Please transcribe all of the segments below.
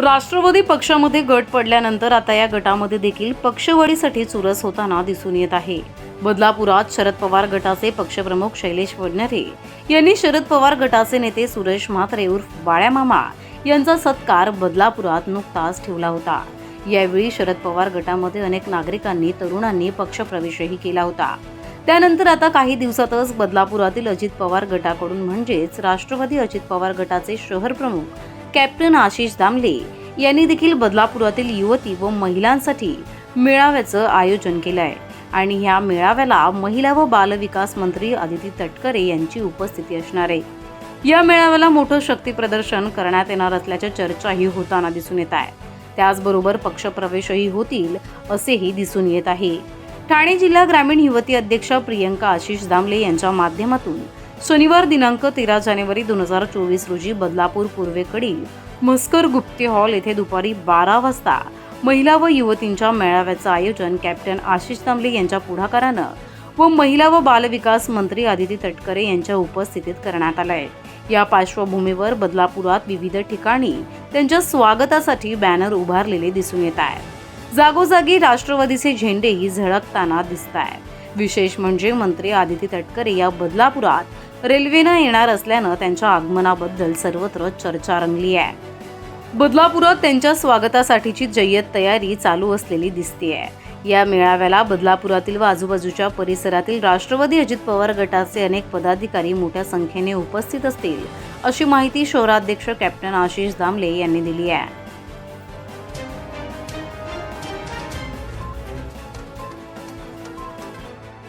राष्ट्रवादी पक्षामध्ये गट पडल्यानंतर आता या गटामध्ये देखील पक्षवाढीसाठी चुरस होताना दिसून येत आहे. बदलापुरात शरद पवार गटाचे पक्षप्रमुख शैलेश वडनेरे यांनी शरद पवार गटाचे नेते सुरेश म्हात्रे उर्फ बाळ्या मामा यांचा सत्कार बदलापुरात नुकताच ठेवला होता. यावेळी शरद पवार गटामध्ये अनेक नागरिकांनी तरुणांनी पक्षप्रवेशही केला होता. त्यानंतर आता काही दिवसातच बदलापुरातील अजित पवार गटाकडून म्हणजेच राष्ट्रवादी अजित पवार गटाचे शहर प्रमुख कॅप्टन आशिष दामले यांनी देखील बदलापुरातील युवती व महिलांसाठी मेळाव्याचं आयोजन केलं आहे आणि ह्या मेळाव्याला महिला व बालविकास मंत्री आदिती तटकरे यांची उपस्थिती असणार आहे. या मेळाव्याला मोठं शक्ती प्रदर्शन करण्यात येणार असल्याच्या चर्चाही होताना दिसून येत आहे. त्याचबरोबर पक्षप्रवेशही होतील असेही दिसून येत आहे. ठाणे जिल्हा ग्रामीण युवती अध्यक्ष प्रियंका आशिष दामले यांच्या माध्यमातून शनिवार दिनांक तेरा जानेवारी दोन हजार चोवीस रोजी बदलापूर पूर्वेकडील मस्कर गुप्ते हॉल येथे दुपारी बारा वाजता महिला व युवतींच्या मेळाव्याचं आयोजन कॅप्टन आशिष तांबले यांच्या पुढाकारानं व महिला व बालविकास मंत्री आदिती तटकरे यांच्या उपस्थितीत करण्यात आलं आहे या पार्श्वभूमीवर बदलापुरात विविध ठिकाणी त्यांच्या स्वागतासाठी बॅनर उभारलेले दिसून येत आहे. जागोजागी राष्ट्रवादीचे झेंडेही झळकताना दिसत आहे विशेष म्हणजे मंत्री आदिती तटकरे या बदलापुरात रेल्वेनं येणार असल्यानं त्यांच्या आगमनाबद्दल सर्वत्र चर्चा रंगली आहे. बदलापुरात त्यांच्या स्वागतासाठीची जय्यत तयारी चालू असलेली दिसतेय. या मेळाव्याला बदलापुरातील व आजूबाजूच्या परिसरातील राष्ट्रवादी अजित पवार गटाचे अनेक पदाधिकारी मोठ्या संख्येने उपस्थित असतील अशी माहिती शहराध्यक्ष कॅप्टन आशिष दामले यांनी दिली आहे.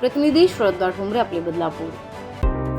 प्रतिनिधी श्रद्धा ठोंबरे आपले बदलापूर.